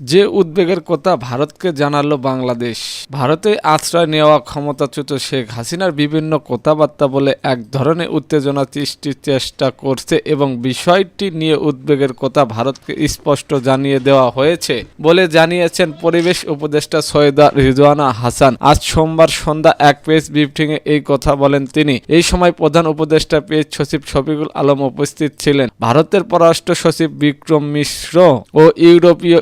যে উদ্বেগের কথা ভারতকে জানালো বাংলাদেশ। ভারতে আশ্রয় নেওয়া ক্ষমতাচ্যুত শেখ হাসিনার বিভিন্ন কথাবার্তা বলে এক ধরনের উত্তেজনা সৃষ্টির চেষ্টা করছে এবং বিষয়টি নিয়ে উদ্বেগের কথা ভারতকে স্পষ্ট জানিয়ে দেওয়া হয়েছে বলে জানিয়েছেন পরিবেশ উপদেষ্টা সৈয়দা রিজওয়ানা হাসান। আজ সোমবার সন্ধ্যা এক পেজ ব্রিফিংয়ে এই কথা বলেন তিনি। এই সময় প্রধান উপদেষ্টা পেজ সচিব শফিকুল আলম উপস্থিত ছিলেন। ভারতের পররাষ্ট্র সচিব বিক্রম মিশ্র ও ইউরোপীয়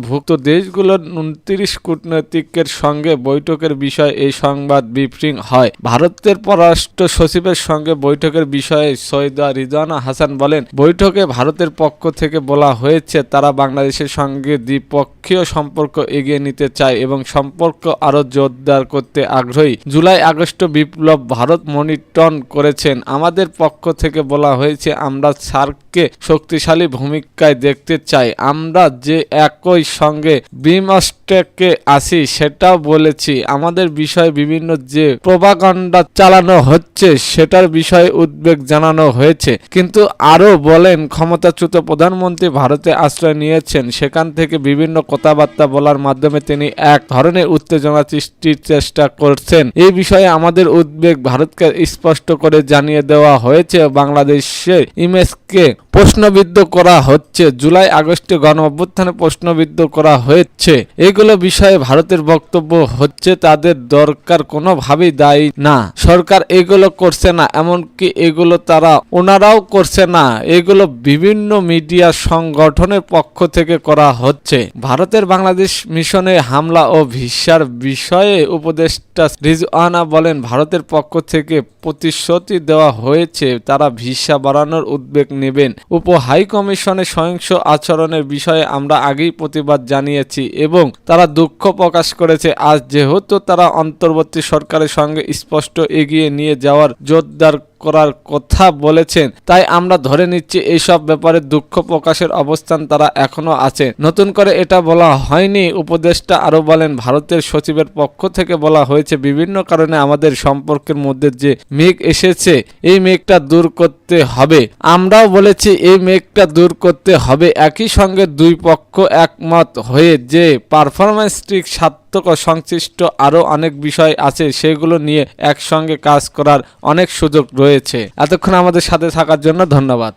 ইউনিয়নভুক্ত দেশগুলোর উনত্রিশ কূটনীতিকের সঙ্গে বৈঠকের বিষয়ে এই সংবাদ ব্রিফিং হয়। ভারতের পররাষ্ট্র সচিবের সঙ্গে বৈঠকের বিষয়ে সৈয়দা রিজানা হাসান বলেন, বৈঠকে ভারতের পক্ষ থেকে বলা হয়েছে, তারা বাংলাদেশের সঙ্গে দ্বিপক্ষীয় সম্পর্ক এগিয়ে নিতে চায় এবং সম্পর্ক আরও জোরদার করতে আগ্রহী। জুলাই, আগস্ট বিপ্লব ভারত মনিটন করেছেন। আমাদের পক্ষ থেকে বলা হয়েছে, আমরা সার্ককে শক্তিশালী ভূমিকায় দেখতে চাই। আমরা যে একই সঙ্গে বিমস্টেকে আসি সেটাও বলেছি। আমাদের বিষয়ে বিভিন্ন যে প্রভাকাণ্ডা চালানো হচ্ছে, সেটার বিষয়ে উদ্বেগ জানানো হয়েছে। কিন্তু আরও বলেন, ক্ষমতাচ্যুত প্রধানমন্ত্রী ভারতে আশ্রয় নিয়েছেন। সেখান থেকে বিভিন্ন কথাবার্তা বলার মাধ্যমে তিনি এক ধরনের উত্তেজনা সৃষ্টির চেষ্টা করছেন। এই বিষয়ে আমাদের উদ্বেগ ভারতকে স্পষ্ট করে জানিয়ে দেওয়া হয়েছে। বাংলাদেশের ইমেজকে প্রশ্নবিদ্ধ করা হচ্ছে। জুলাই, আগস্টে গণ অভ্যুত্থানে প্রশ্নবিদ্ধ করা হয়েছে। এগুলো বিষয়ে ভারতের বক্তব্য হচ্ছে, তাদের দরকার কোনোভাবেই দায়ী না। সরকার এগুলো করছে না, এমনকি এগুলো তারা ওনারাও করছে না। এগুলো বিভিন্ন মিডিয়া সংগঠনের পক্ষ থেকে করা হচ্ছে। ভারতের বাংলাদেশ মিশনে হামলা ও ভিসার বিষয়ে উপদেষ্টা রিজওয়ানা বলেন, ভারতের পক্ষ থেকে প্রতিশ্রুতি দেওয়া হয়েছে, তারা ভিসা বাড়ানোর উদ্বেগ নেবেন। উপ হাই কমিশনের সহিংস আচরণের বিষয়ে আমরা আগেই প্রতিবাদ জানিয়েছি এবং তারা দুঃখ প্রকাশ করেছে। আজ যেহেতু তারা অন্তর্বর্তী সরকারের সঙ্গে স্পষ্ট এগিয়ে নিয়ে যাওয়ার জোরদার করার কথা বলেছেন। তাই আমরা ধরে নিচ্ছি এইসব ব্যাপারে দুঃখ প্রকাশের অবস্থান তারা এখনও আছে। নতুন করে এটা বলা হয়নি, উপদেষ্টা আরও বলেন, ভারতের সচিবের পক্ষ থেকে বলা হয়েছে, বিভিন্ন কারণে আমাদের সম্পর্কের মধ্যে যে মেঘ এসেছে, এই মেঘটা দূর করতে হবে। আমরাও বলেছি, এই মেঘটা দূর করতে হবে। একই সঙ্গে দুই পক্ষ একমত হয়ে যে পারফরমেন্সটিক সার্থক ও সংশ্লিষ্ট আরও অনেক বিষয় আছে, সেগুলো নিয়ে একসঙ্গে কাজ করার অনেক সুযোগ রয়েছে। এতক্ষণ আমাদের সাথে থাকার জন্য ধন্যবাদ।